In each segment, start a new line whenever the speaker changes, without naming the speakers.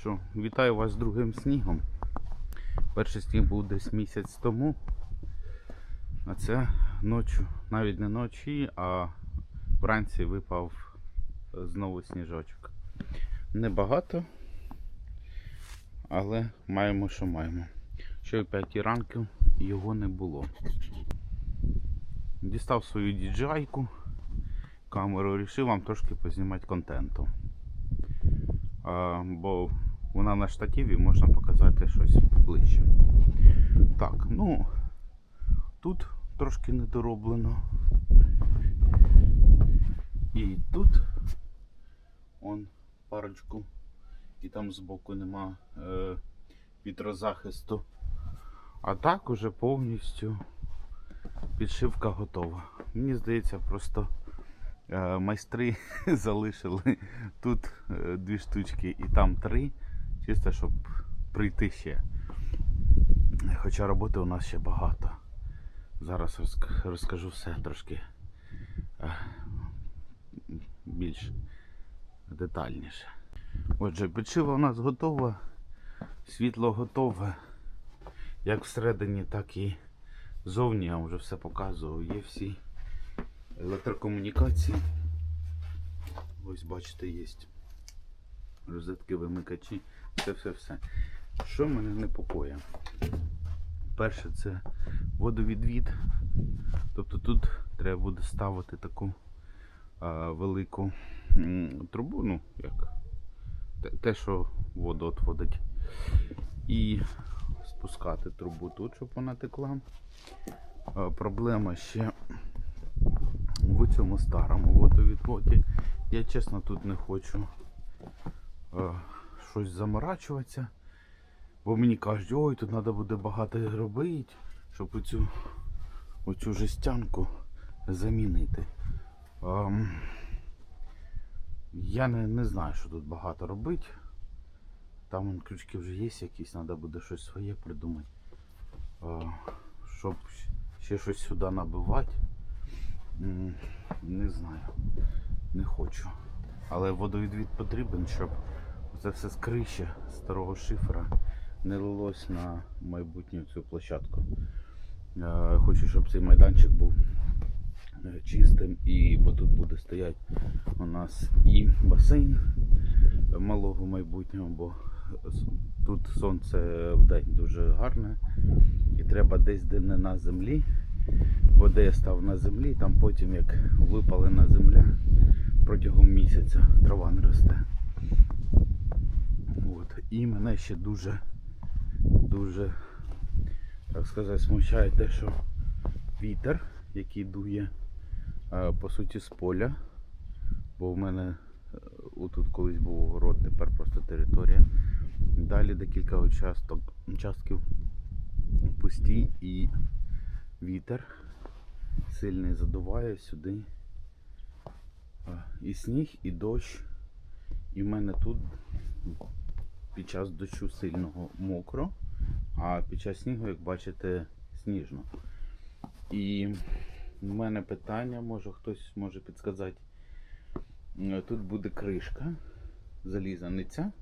що, вітаю вас з другим снігом. Перший сніг був десь місяць тому. А це ночі, навіть не ночі, а вранці випав знову сніжочок. Небагато, але маємо, що маємо. Ще о 5 ранку його не було. Дістав свою DJI-ку, камеру, вирішив вам трошки познімати контенту. А, бо вона на штативі можна показати щось ближче. Так, ну тут трошки недороблено. І тут он парочку, і там збоку нема е, вітрозахисту. А так уже повністю підшивка готова. Мені здається, просто е, майстри залишили тут е, дві штучки і там три, чисто щоб прийти ще. Хоча роботи у нас ще багато. Зараз розкажу все трошки е, більш детальніше. Отже, підшива у нас готова, світло готове, як всередині, так і зовні. Я вже все показував. Є всі електрокомунікації. Ось бачите, є розетки, вимикачі, це все-все. Що мене непокоє? Перше це водовідвід. Тобто тут треба буде ставити таку а, велику трубу, ну як те- що воду отводить. І спускати трубу тут, щоб вона текла. А, проблема ще в цьому старому водовідводі. Я чесно тут не хочу е, щось заморачуватися. Бо мені кажуть, ой, тут треба буде багато робити, щоб оцю, оцю жестянку замінити. Ем, я не, не знаю, що тут багато робити. Там вон, крючки вже є якісь, треба буде щось своє придумати. Е, щоб ще щось сюди набивати. Не знаю. Не хочу. Але водовідвід потрібен, щоб це все з криші старого шифера не лилось на майбутню цю площадку. Е, Хочу, щоб цей майданчик був е, чистим, і бо тут буде стояти у нас і басейн малого майбутнього, бо тут сонце в день дуже гарне, і треба десь де не на землі. Бо де я став на землі, там потім як випалена земля протягом місяця трава не росте. І мене ще дуже, дуже, так сказати, смущає те, що вітер, який дує по суті з поля. Бо в мене е, отут колись був огород, тепер просто територія. Далі декілька участок, участків пусті і вітер сильний задуває сюди. І сніг, і дощ. І в мене тут під час дощу сильного мокро, а під час снігу, як бачите, сніжно. І в мене питання, може хтось може підказати. Е, Тут буде кришка заліза, не ця,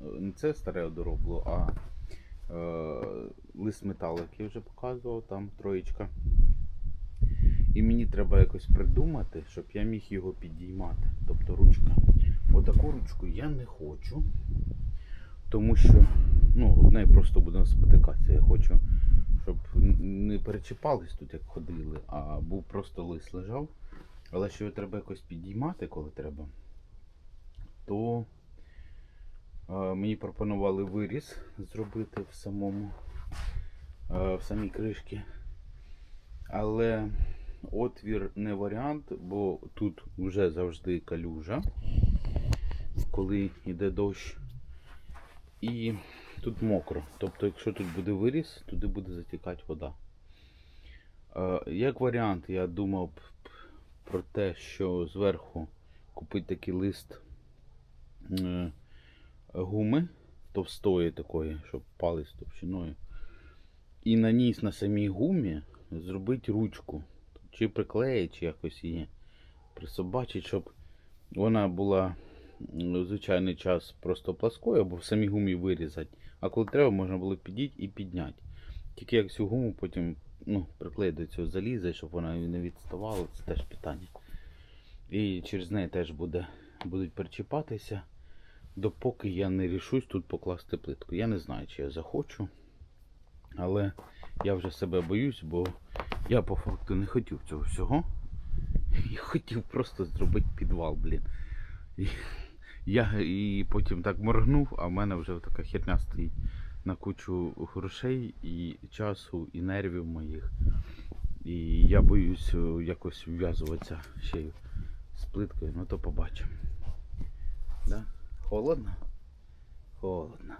е, не це старе одоробло, а е, лист металу, який я вже показував, там троєчка. І мені треба якось придумати, щоб я міг його підіймати. Тобто ручка. Отаку ручку я не хочу. Тому що ну, об неї просто будемо спотикатися. Я хочу, щоб не перечіпались тут, як ходили, а був просто лист лежав. Але що його треба якось підіймати, коли треба, то е, мені пропонували виріз зробити в самому е, в самій кришці. Але отвір не варіант, бо тут вже завжди калюжа, коли йде дощ. І тут мокро. Тобто, якщо тут буде виріс, туди буде затікати вода. Е, Як варіант, я думав про те, що зверху купити такий лист е, гуми товстої такої, щоб палець товщиною. І на ній на самій гумі зробити ручку. Чи приклеїть, чи якось її присобачить, щоб вона була м, звичайний час просто пласкою або в самій гумі вирізати. А коли треба, можна було підійти і підняти. Тільки як цю гуму потім ну, приклеїти до цього заліза, щоб вона не відставала, це теж питання. І через неї теж буде, будуть причіпатися, допоки я не рішусь тут покласти плитку. Я не знаю, чи я захочу. Але я вже себе боюсь, бо я по факту не хотів цього всього. Я хотів просто зробити підвал, блін. Я і потім так моргнув, а в мене вже така херня стоїть на кучу грошей і часу, і нервів моїх. І я боюсь е, якось вв'язуватися ще й з плиткою, ну то побачимо. Да? Холодно? Холодно.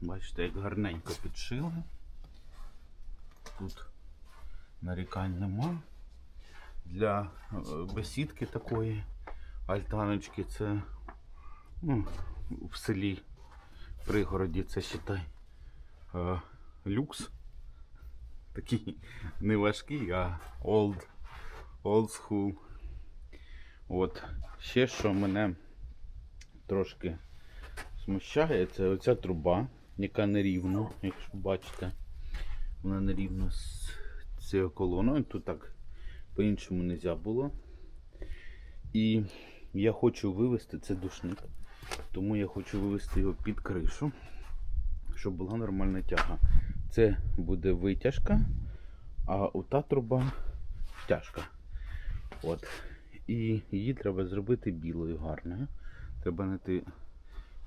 Бачите, як гарненько підшили. Тут нарікань нема. Для е, бесідки такої альтаночки це ну, в селі в пригороді це считай е, люкс. Такий не важкий, а old, old school. От. Ще що мене трошки смущає, це оця труба, яка нерівна, якщо бачите. Вона нерівна з цією колоною. Тут так по-іншому не можна було. І я хочу вивести це душник. Тому я хочу вивести його під кришу, щоб була нормальна тяга. Це буде витяжка, а ота труба тяжка. От. І її треба зробити білою гарною. Треба знайти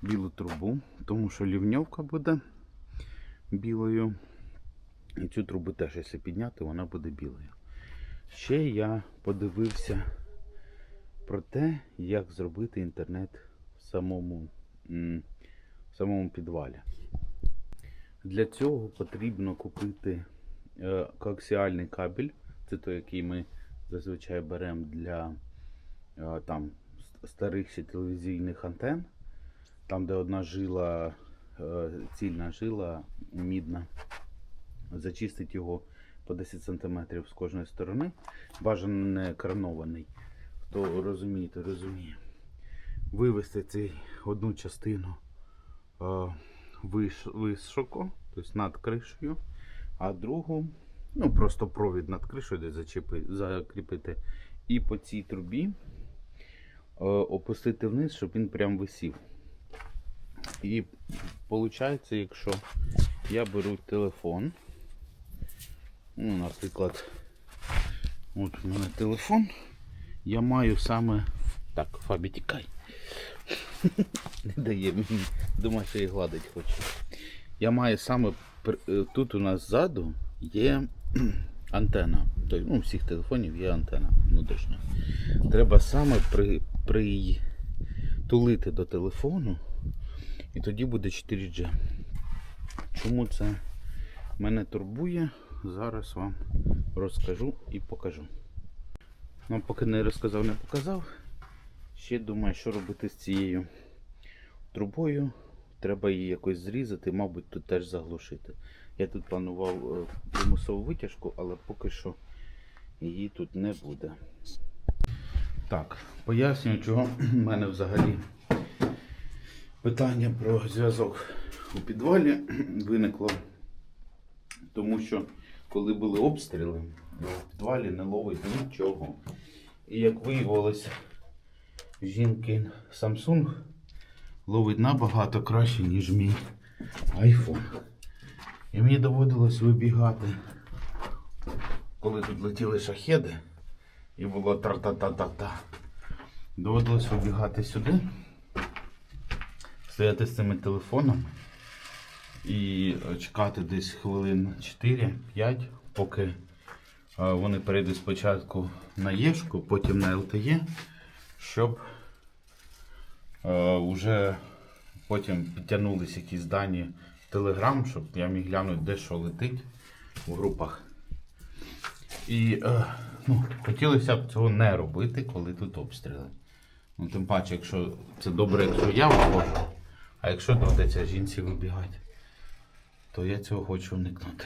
білу трубу, тому що лівньовка буде білою. І цю трубу теж, якщо підняти, вона буде білою. Ще я подивився про те, як зробити інтернет в самому, в самому підвалі. Для цього потрібно купити е, коаксіальний кабель. Це той, який ми зазвичай беремо для е, там, старих ще телевізійних антен. Там, де одна жила, е, цільна жила мідна. Зачистити його по 10 см з кожної сторони. Бажано не карнований. Хто розуміє, то розуміє. Вивести цей одну частину е, виш, високо, тобто над кришею, а другу, ну просто провід над кришею, де зачепи, закріпити. І по цій трубі е, опустити вниз, щоб він прям висів. І виходить, якщо я беру телефон, ну, наприклад, от у мене телефон, я маю саме. Так, Фабі, тікай. Не дає мені. Думаю, що я гладить хочу. Я маю саме е, тут у нас ззаду є антена. Тобто, ну, у всіх телефонів є антена внутрішня. Треба саме при, притулити до телефону, і тоді буде 4G. Чому це мене турбує? Зараз вам розкажу і покажу. Ну, поки не розказав, не показав. Ще думаю, що робити з цією трубою. Треба її якось зрізати, мабуть, тут теж заглушити. Я тут планував е, примусову витяжку, але поки що її тут не буде. Так, пояснюю, чого в мене взагалі питання про зв'язок у підвалі виникло. Тому що коли були обстріли, в підвалі не ловить нічого. І як виявилось, жінки Samsung ловить набагато краще, ніж мій iPhone. І мені доводилось вибігати, коли тут летіли шахеди, і було тра-та-та-та-та. Доводилось вибігати сюди, стояти з цими телефонами і чекати десь хвилин 4-5, поки вони перейдуть спочатку на Єшку, потім на LTE, щоб е, вже потім підтягнулись якісь дані в Telegram, щоб я міг глянути, де що летить в групах. І е, ну, хотілося б цього не робити, коли тут обстріли. Ну, тим паче, якщо це добре, якщо я виходжу, а якщо доведеться жінці вибігати, то я цього хочу уникнути.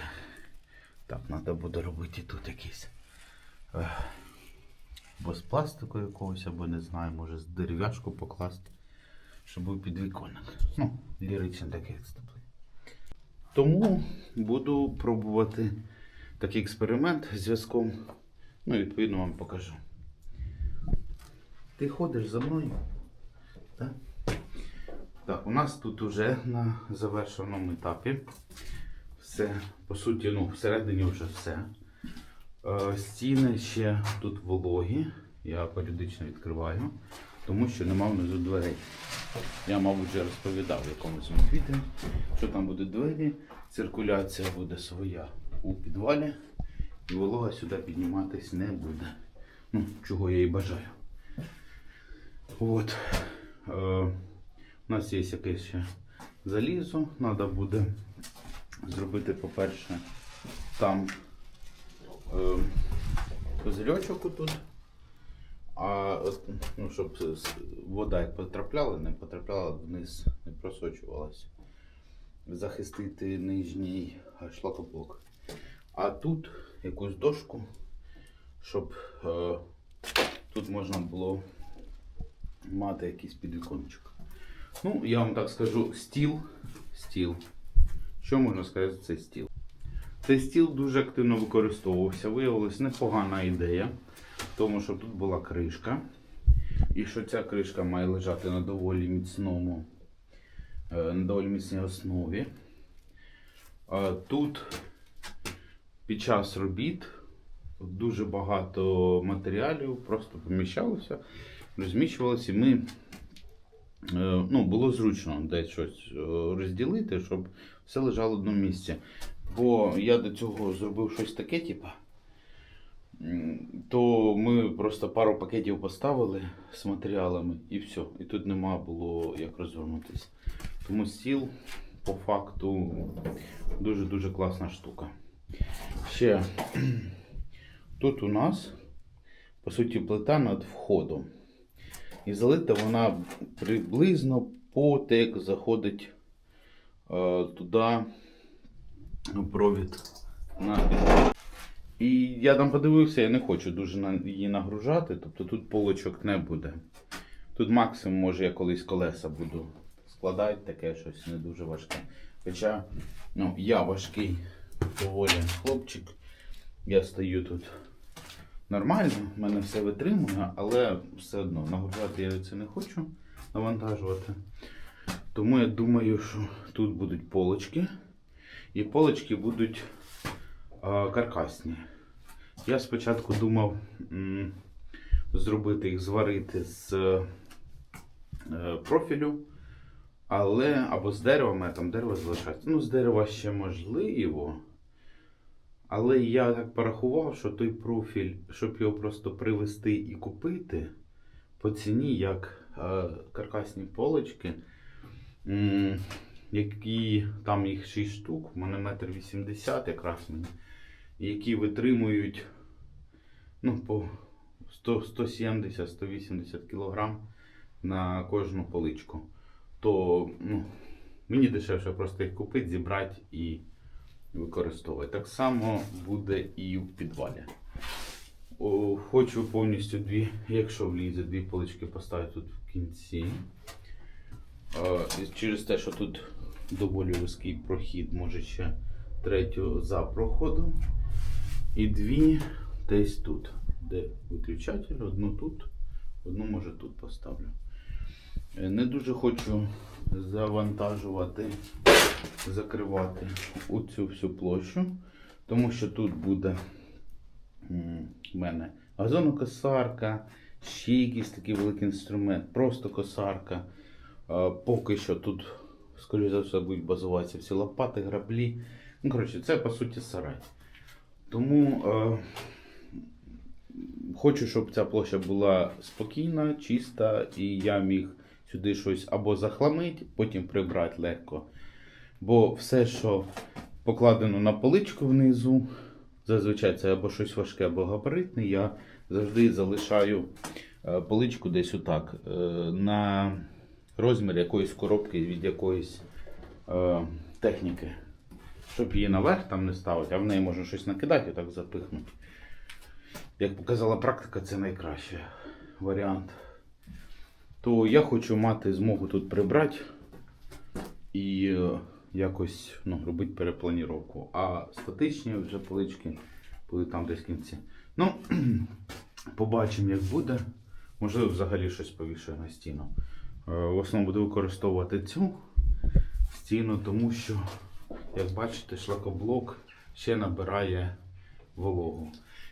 Так, треба буде робити тут якийсь е, або з пластику якогось, або не знаю, може з дерев'яшку покласти, щоб був підвіконник. Ну, ліричний такий екстеплей. Тому буду пробувати такий експеримент з зв'язком. Ну, відповідно вам покажу. Ти ходиш за мною? Так? Так, у нас тут уже на завершеному етапі все, по суті, ну, всередині вже все. Е, Стіни ще тут вологі, я періодично відкриваю, тому що нема внизу дверей. Я, мабуть, вже розповідав якомусь відео, що там будуть двері, циркуляція буде своя у підвалі, і волога сюди підніматись не буде. Ну, чого я і бажаю. От. Е, у нас є якесь ще залізо. Треба буде зробити, по-перше, там е, козельочок тут. А ну, щоб вода як потрапляла, не потрапляла вниз, не просочувалася. Захистити нижній шлакоблок. А тут якусь дошку, щоб е, тут можна було мати якийсь підвікончик. Ну, я вам так скажу, стіл. Стіл. Що можна сказати за цей стіл? Цей стіл дуже активно використовувався. Виявилась непогана ідея, тому що тут була кришка. І що ця кришка має лежати на доволі міцному, е, на доволі міцній основі. Тут під час робіт дуже багато матеріалів просто поміщалося, розміщувалося, і ми ну, було зручно десь щось е, розділити, щоб все лежало в одному місці. Бо я до цього зробив щось таке, типа, то ми просто пару пакетів поставили з матеріалами і все. І тут нема було як розвернутися. Тому стіл по факту дуже-дуже класна штука. Ще тут у нас, по суті, плита над входом. І залита вона приблизно по те, як заходить е, туди провід на І я там подивився, я не хочу дуже її нагружати, тобто тут полочок не буде. Тут максимум, може, я колись колеса буду складати, таке щось не дуже важке. Хоча ну, я важкий доволі хлопчик, я стою тут нормально, в мене все витримує, але все одно нагружати я це не хочу навантажувати. Тому я думаю, що тут будуть полочки. І полочки будуть а, каркасні. Я спочатку думав м, зробити їх, зварити з е, профілю, але або з дерева, там дерево залишається. Ну, з дерева ще можливо. Але я так порахував, що той профіль, щоб його просто привезти і купити по ціні, як е, каркасні полочки, які там їх 6 штук, у мене метр вісімдесят якраз мені, які витримують ну, по 170-180 кг на кожну поличку. То ну, мені дешевше просто їх купити, зібрати і використовувати. Так само буде і в підвалі. О, хочу повністю дві, якщо влізе, дві полички поставити тут в кінці. І Через те, що тут доволі вузький прохід, може ще третю за проходом. І дві десь тут, де виключатель, одну тут, одну може тут поставлю. Е, Не дуже хочу завантажувати, закривати цю всю площу, тому що тут буде в мене газонокосарка, ще якийсь такий великий інструмент, просто косарка. Поки що тут, скоріше за все, будуть базуватися всі лопати, граблі. Ну, коротше, це по суті сарай. Тому е, хочу, щоб ця площа була спокійна, чиста, і я міг сюди щось або захламити, потім прибрати легко. Бо все, що покладено на поличку внизу, зазвичай це або щось важке, або габаритне, я завжди залишаю е, поличку десь отак. е, на розмір якоїсь коробки від якоїсь е, техніки. Щоб її наверх там не ставити, а в неї можна щось накидати і так запихнути. як показала практика, це найкращий варіант. То я хочу мати змогу тут прибрати і е, якось ну, робити перепланіровку. А статичні вже полички були там десь в кінці. Ну, побачимо, як буде. Можливо, взагалі щось повішаю на стіну. Е, В основному буду використовувати цю стіну, тому що, як бачите, шлакоблок ще набирає вологу.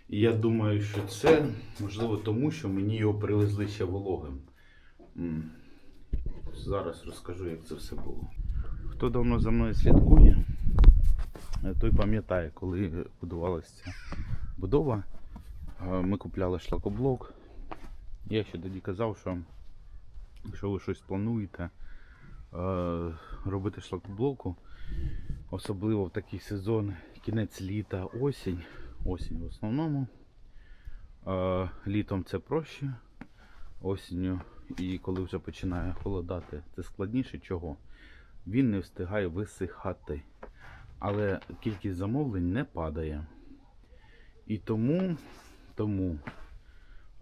І я думаю, що це можливо тому, що мені його привезли ще вологим. Зараз розкажу, як це все було. Хто давно за мною слідкує, е, той пам'ятає, коли будувалася ця будова. е, Ми купляли шлакоблок. Я ще тоді казав, що якщо ви щось плануєте е, робити шлакоблоку, особливо в такий сезон, кінець літа, осінь, осінь в основному. Літом це проще, осінню і коли вже починає холодати, це складніше чого. Він не встигає висихати. Але кількість замовлень не падає. І тому, тому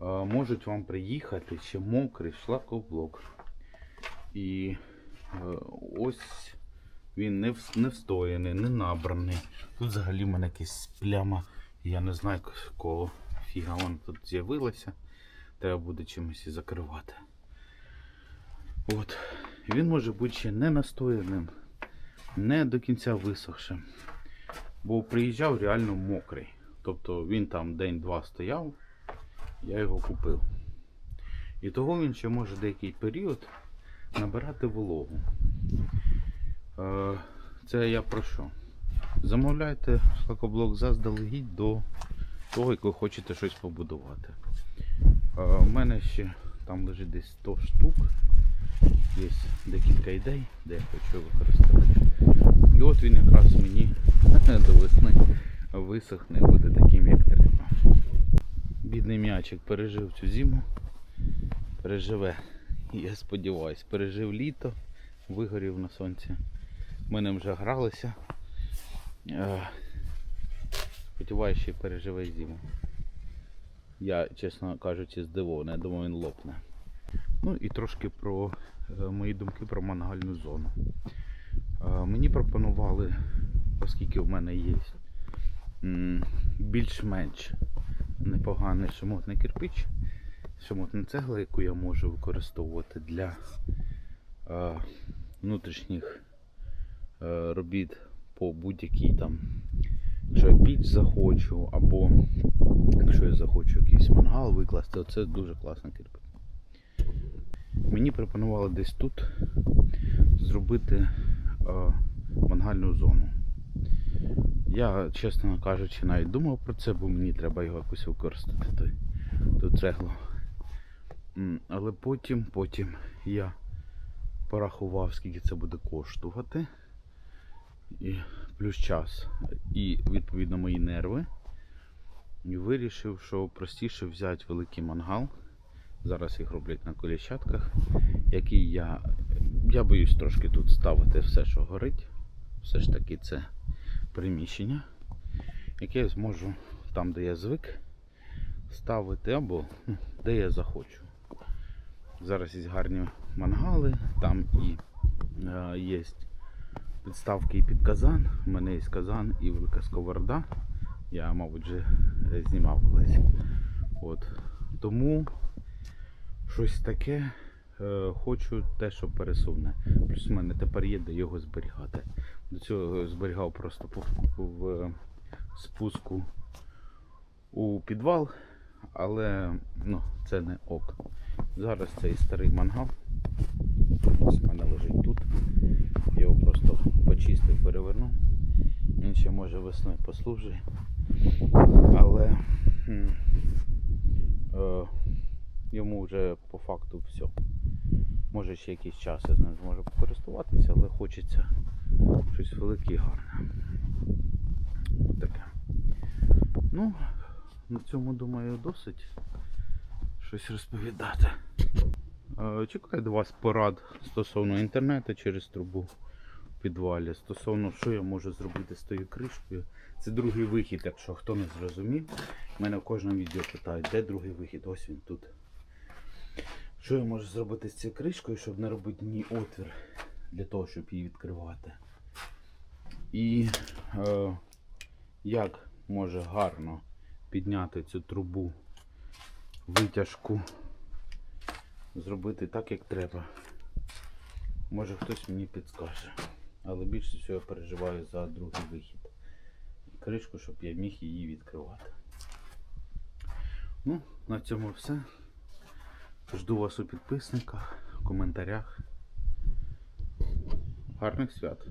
е, можуть вам приїхати ще мокрий шлакоблок. І е, ось він не, вс- не встояний, не набраний. Тут взагалі в мене якась пляма. Я не знаю, кого фіга вона тут з'явилася. Треба буде чимось і закривати. От. Він може бути ще не настояним, не до кінця висохшим. Бо приїжджав реально мокрий. Тобто він там день-два стояв, я його купив. І того він ще може деякий період набирати вологу. Е, Це я про що? Замовляйте шлакоблок заздалегідь до того, як ви хочете щось побудувати. Е, У мене ще там лежить десь 100 штук. Є декілька ідей, де я хочу використовувати. І от він якраз мені до весни висохне буде таким, як треба. Бідний м'ячик пережив цю зиму, переживе, я сподіваюсь, пережив літо, вигорів на сонці. Ми ним вже гралися. Е, Сподіваюсь, що переживе зиму. Я, чесно кажучи, здивований, я думаю, він лопне. Ну і трошки про е, мої думки про мангальну зону. Е, Мені пропонували, оскільки в мене є більш-менш непоганий шамотний кирпич, шамотна цегла, яку я можу використовувати для е, внутрішніх робіт по будь-якій там, якщо я піч захочу, або якщо я захочу якийсь мангал викласти, оце дуже класний кирпич. Мені пропонували десь тут зробити е, мангальну зону. Я, чесно кажучи, навіть думав про це, бо мені треба його якось використати той, ту цеглу. Але потім, потім я порахував, скільки це буде коштувати. І плюс час. І відповідно мої нерви. І вирішив, що простіше взяти великий мангал. Зараз їх роблять на коліщатках, який я. Я боюсь трошки тут ставити все, що горить. Все ж таки це приміщення, яке я зможу там, де я звик, ставити або де я захочу. Зараз є гарні мангали, там і е, є підставки і під казан. У мене є казан і велика сковорода. Я, мабуть, вже знімав колись. От. Тому щось таке е, хочу те, що пересувне. Плюс в мене тепер є де його зберігати. До цього зберігав просто в е, спуску у підвал, але ну, це не ок. Зараз цей старий мангал. Ось в мене лежить тут. Його просто почистив, перевернув. Він ще може весною послужить. Але е, йому вже по факту все. Може ще якийсь час я ним зможу покористуватися, але хочеться щось велике і гарне. Ось таке. Ну, на цьому думаю досить щось розповідати. Е, Чекаю до вас порад стосовно інтернету через трубу. В підвалі. Стосовно, що я можу зробити з тою кришкою. Це другий вихід, якщо хто не зрозумів. Мене в кожному відео питають, де другий вихід? Ось він тут. Що я можу зробити з цією кришкою, щоб не робити ні отвір для того, щоб її відкривати. І е, як може гарно підняти цю трубу витяжку, зробити так, як треба. Може хтось мені підскаже. Але більше всього я переживаю за другий вихід. Кришку, щоб я міг її відкривати. Ну, на цьому все. Жду вас у підписниках, в коментарях. Гарних свят!